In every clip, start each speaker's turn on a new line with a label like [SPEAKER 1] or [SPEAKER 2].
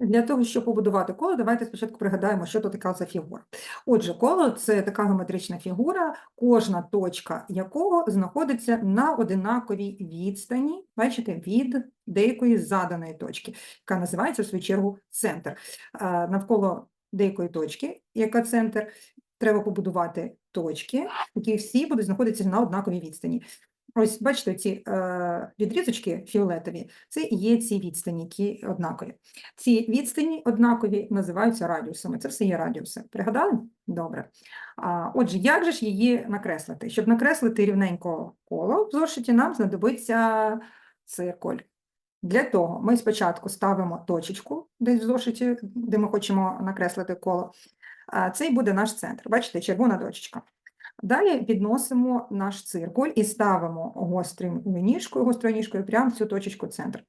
[SPEAKER 1] Для того, щоб побудувати коло, давайте спочатку пригадаємо, що то така за фігура. Отже, коло це така геометрична фігура, кожна точка якого знаходиться на одинаковій відстані, бачите, від деякої заданої точки, яка називається, в свою чергу, центр. Навколо деякої точки, яка центр, треба побудувати точки, які всі будуть знаходитися на однаковій відстані. Ось, бачите, ці е, відрізочки фіолетові, це є ці відстані, які однакові. Ці відстані однакові називаються радіусами. Це все є радіуси. Пригадали? Добре. А, отже, як же ж її накреслити? Щоб накреслити рівненько коло в зошиті, нам знадобиться циркуль. Для того ми спочатку ставимо точечку десь в зошиті, де ми хочемо накреслити коло. А, це і буде наш центр. Бачите, червона точечка. Далі підносимо наш циркуль і ставимо гострим ніжкою, гострою ніжкою прямо в цю точечку центр.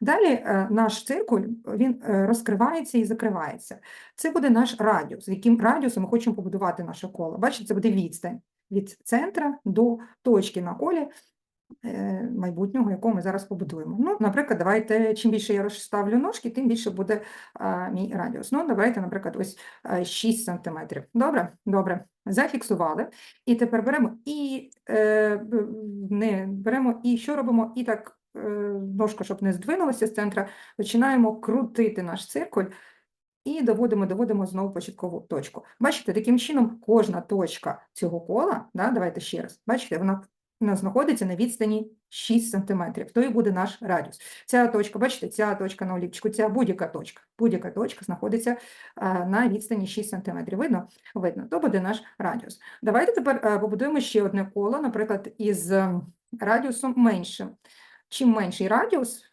[SPEAKER 1] Далі е, наш циркуль він е, розкривається і закривається. Це буде наш радіус, яким радіусом ми хочемо побудувати наше коло. Бачите, це буде відстань від центра до точки на колі майбутнього, якого ми зараз побудуємо. Ну, наприклад, давайте, чим більше я розставлю ножки, тим більше буде а, мій радіус. Ну, давайте, наприклад, ось 6 сантиметрів. Добре? Добре. Зафіксували. І тепер беремо і е, не беремо і що робимо? І так е, ножка, щоб не здвинулася з центра, починаємо крутити наш циркуль і доводимо, доводимо знову початкову точку. Бачите, таким чином кожна точка цього кола, да, давайте ще раз, бачите, вона знаходиться на відстані 6 см, то і буде наш радіус. Ця точка, бачите, ця точка на олівчику, ця будь-яка точка, будь-яка точка знаходиться а, на відстані 6 см. Видно? Видно, то буде наш радіус. Давайте тепер е, побудуємо ще одне коло, наприклад, із ем, радіусом меншим. Чим менший радіус,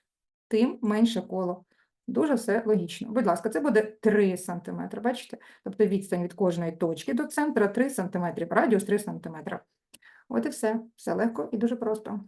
[SPEAKER 1] тим менше коло. Дуже все логічно. Будь ласка, це буде 3 см, бачите? Тобто відстань від кожної точки до центра 3 см, радіус 3 см. От і все. Все легко і дуже просто.